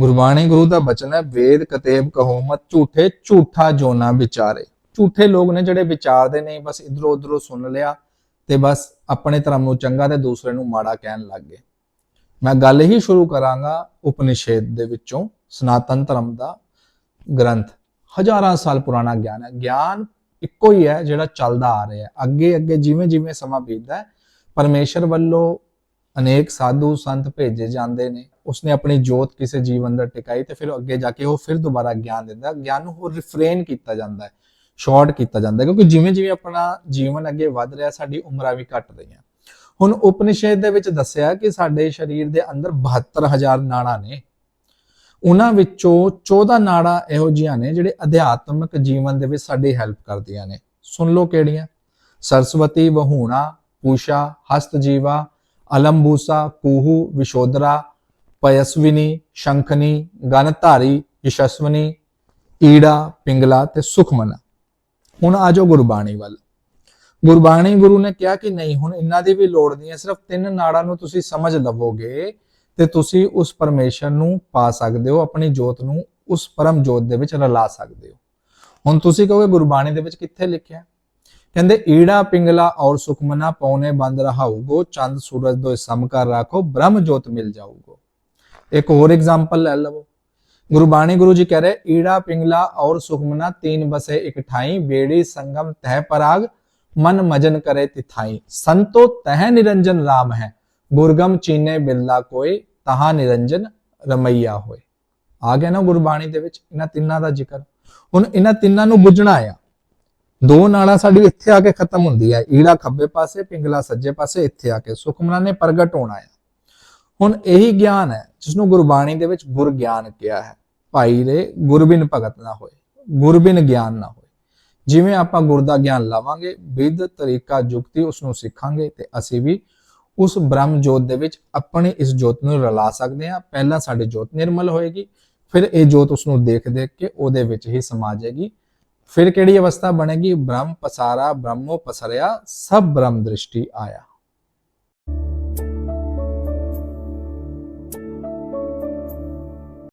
ਗੁਰਬਾਣੀ ਗੁਰੂ ਦਾ ਬਚਨ ਹੈ, ਵੇਦ ਕਤੇਬ ਕਹੋ ਮਤ ਝੂਠੇ, ਝੂਠਾ ਜੋ ਵਿਚਾਰੇ। ਝੂਠੇ ਲੋਕ ਨੇ ਜਿਹੜੇ ਵਿਚਾਰਦੇ ਨਹੀਂ ਬਸ ਇਧਰੋਂ ਉਧਰੋਂ ਸੁਣ ਲਿਆ ਤੇ ਬਸ ਆਪਣੇ ਧਰਮ ਨੂੰ ਚੰਗਾ ਤੇ ਦੂਸਰੇ ਨੂੰ ਮਾੜਾ ਕਹਿਣ ਲੱਗ ਗਏ। ਮੈਂ ਗੱਲ ਹੀ ਸ਼ੁਰੂ ਕਰਾਂਗਾ ਉਪਨਿਸ਼ੇਦ ਦੇ ਵਿੱਚੋਂ, ਸਨਾਤਨ ਧਰਮ ਦਾ ਗ੍ਰੰਥ। ਹਜ਼ਾਰਾਂ ਸਾਲ ਪੁਰਾਣਾ ਗਿਆਨ ਹੈ। ਗਿਆਨ ਇੱਕੋ ਹੀ ਹੈ ਜਿਹੜਾ ਚੱਲਦਾ ਆ ਰਿਹਾ ਹੈ। ਅੱਗੇ ਅੱਗੇ ਜਿਵੇਂ ਜਿਵੇਂ ਸਮਾਂ ਬੀਤਦਾ ਹੈ, ਪਰਮੇਸ਼ਰ ਵੱਲੋਂ ਅਨੇਕ ਸਾਧੂ ਸੰਤ ਭੇਜੇ ਜਾਂਦੇ ਨੇ। ਉਸਨੇ ਆਪਣੀ ਜੋਤ ਕਿਸੇ ਜੀਵ ਅੰਦਰ ਟਿਕਾਈ ਤੇ ਫਿਰ ਅੱਗੇ ਜਾ ਕੇ ਉਹ ਫਿਰ ਦੁਬਾਰਾ ਗਿਆਨ ਦਿੰਦਾ ਗਿਆਨ ਨੂੰ ਹੋਰ ਰਿਫਰੇਨ ਕੀਤਾ ਜਾਂਦਾ ਹੈ ਸ਼ਾਰਟ ਕੀਤਾ ਜਾਂਦਾ ਕਿਉਂਕਿ ਜਿਵੇਂ ਜਿਵੇਂ ਆਪਣਾ ਜੀਵਨ ਅੱਗੇ ਵੱਧ ਰਿਹਾ, ਸਾਡੀ ਉਮਰਾਂ ਵੀ ਘਟ ਰਹੀਆਂ। ਹੁਣ ਉਪਨਿਸ਼ਦ ਦੇ ਵਿੱਚ ਦੱਸਿਆ ਕਿ ਸਾਡੇ ਸਰੀਰ ਦੇ ਅੰਦਰ 72000 ਨਾੜਾਂ ਨੇ। ਉਹਨਾਂ ਵਿੱਚੋਂ 14 ਨਾੜਾਂ ਇਹੋ ਜਿਹੀਆਂ ਨੇ ਜਿਹੜੇ ਅਧਿਆਤਮਿਕ ਜੀਵਨ ਦੇ ਵਿੱਚ ਸਾਡੀ ਹੈਲਪ ਕਰਦੀਆਂ ਨੇ। ਸੁਣ ਲਓ ਕਿਹੜੀਆਂ? ਸਰਸਵਤੀ, ਵਹੂਣਾ, ਪੂਸ਼ਾ ਹਸਤ ਜੀਵਾ ਅਲੰਬੂਸਾ, ਕੂਹੂ ਵਿਸ਼ੋਦਰਾ ਪਯਸਵਿਨੀ, ਸ਼ੰਖਨੀ, ਗਨਧਾਰੀ, ਯਸ਼ਸਵਨੀ, ਈੜਾ, ਪਿੰਗਲਾ ਤੇ ਸੁਖਮਨਾ। ਹੁਣ ਆਜੋ ਗੁਰਬਾਣੀ ਵੱਲ। ਗੁਰਬਾਣੀ ਗੁਰੂ ਨੇ ਕਿਹਾ ਕਿ ਨਹੀਂ, ਹੁਣ ਇਹਨਾਂ ਦੀ ਵੀ ਲੋੜ ਨਹੀਂ ਹੈ, ਸਿਰਫ ਤਿੰਨ ਨਾੜਾਂ ਨੂੰ ਤੁਸੀਂ ਸਮਝ ਲਵੋਗੇ ਤੇ ਤੁਸੀਂ ਉਸ ਪਰਮੇਸ਼ਰ ਨੂੰ ਪਾ ਸਕਦੇ ਹੋ, ਆਪਣੀ ਜੋਤ ਨੂੰ ਉਸ ਪਰਮ ਜੋਤ ਦੇ ਵਿੱਚ ਰਲਾ ਸਕਦੇ ਹੋ। ਹੁਣ ਤੁਸੀਂ ਕਹੋਗੇ, ਗੁਰਬਾਣੀ ਦੇ ਵਿੱਚ ਕਿੱਥੇ ਲਿਖਿਆ ਕਹਿੰਦੇ, ਈੜਾ, ਪਿੰਗਲਾ ਔਰ ਸੁਖਮਨਾ ਪੌਨੇ ਬੰਦ ਰਹਾਊਗੋ, ਚੰਦ ਸੂਰਜ ਦੋ ਸਮ ਕਰ ਰੱਖੋ, ਬ੍ਰਹਮ ਜੋਤ ਮਿਲ ਜਾਊਗੋ। ਇੱਕ ਹੋਰ ਐਗਜ਼ਾਮਪਲ ਲੈ ਲਵੋ ਗੁਰਬਾਣੀ ਗੁਰੂ ਜੀ ਕਹਿ ਰਹੇ ਈੜਾ ਪਿੰਗਲਾ ਔਰ ਸੁਖਮਨਾ तीन बसे एक ठाई बेड़ी संगम तह पराग मन मजन करे तिथाई संतो तह निरंजन राम है गुरगम चीने बिरला कोई तहा ਨਿਰੰਜਨ ਰਮਈਆ ਹੋਏ ਆ ਗਿਆ ਨਾ ਗੁਰਬਾਣੀ ਦੇ ਵਿੱਚ ਇਹਨਾਂ ਤਿੰਨਾਂ ਦਾ ਜ਼ਿਕਰ ਹੁਣ ਇਹਨਾਂ ਤਿੰਨਾਂ ਨੂੰ ਬੁੱਝਣਾ ਆ ਦੋ ਨਾਲਾਂ ਸਾਡੀ ਇੱਥੇ ਆ ਕੇ ਖਤਮ ਹੁੰਦੀ ਹੈ ਈੜਾ ਖੱਬੇ ਪਾਸੇ ਪਿੰਗਲਾ ਸੱਜੇ ਪਾਸੇ ਇੱਥੇ ਆ ਕੇ ਸੁਖਮਨਾ ਨੇ ਪ੍ਰਗਟ ਹੋਣਾ ਆ ਹੁਣ ਇਹੀ ਗਿਆਨ ਹੈ ਜਿਸ ਨੂੰ ਗੁਰਬਾਣੀ ਦੇ ਵਿੱਚ ਗੁਰ ਗਿਆਨ ਕਿਹਾ ਹੈ। ਭਾਈ ਰੇ ਗੁਰਬਿਨ ਭਗਤ ਨਾ ਹੋਏ, ਗੁਰਬਿਨ ਗਿਆਨ ਨਾ ਹੋਏ। ਜਿਵੇਂ ਆਪਾਂ ਗੁਰ ਦਾ ਗਿਆਨ ਲਾਵਾਂਗੇ, ਵਿਧ, ਤਰੀਕਾ, ਜੁਗਤੀ ਉਸ ਨੂੰ ਸਿੱਖਾਂਗੇ ਤੇ ਅਸੀਂ ਵੀ ਉਸ ਬ੍ਰਹਮ ਜੋਤ ਦੇ ਵਿੱਚ ਆਪਣੀ ਇਸ ਜੋਤ ਨੂੰ ਰਲਾ ਸਕਦੇ ਹਾਂ। ਪਹਿਲਾਂ ਸਾਡੀ ਜੋਤ ਨਿਰਮਲ ਹੋਏਗੀ, ਫਿਰ ਇਹ ਜੋਤ ਉਸ ਨੂੰ ਦੇਖ ਦੇਖ ਕੇ ਉਹਦੇ ਵਿੱਚ ਹੀ ਸਮਾ ਜਾਏਗੀ ਫਿਰ ਕਿਹੜੀ ਅਵਸਥਾ ਬਣੇਗੀ? ਬ੍ਰਹਮ ਪਸਾਰਾ, ਬ੍ਰਹਮੋ ਪਸਰਿਆ, ਸਭ ਬ੍ਰਹਮ ਦ੍ਰਿਸ਼ਟੀ ਆਇਆ।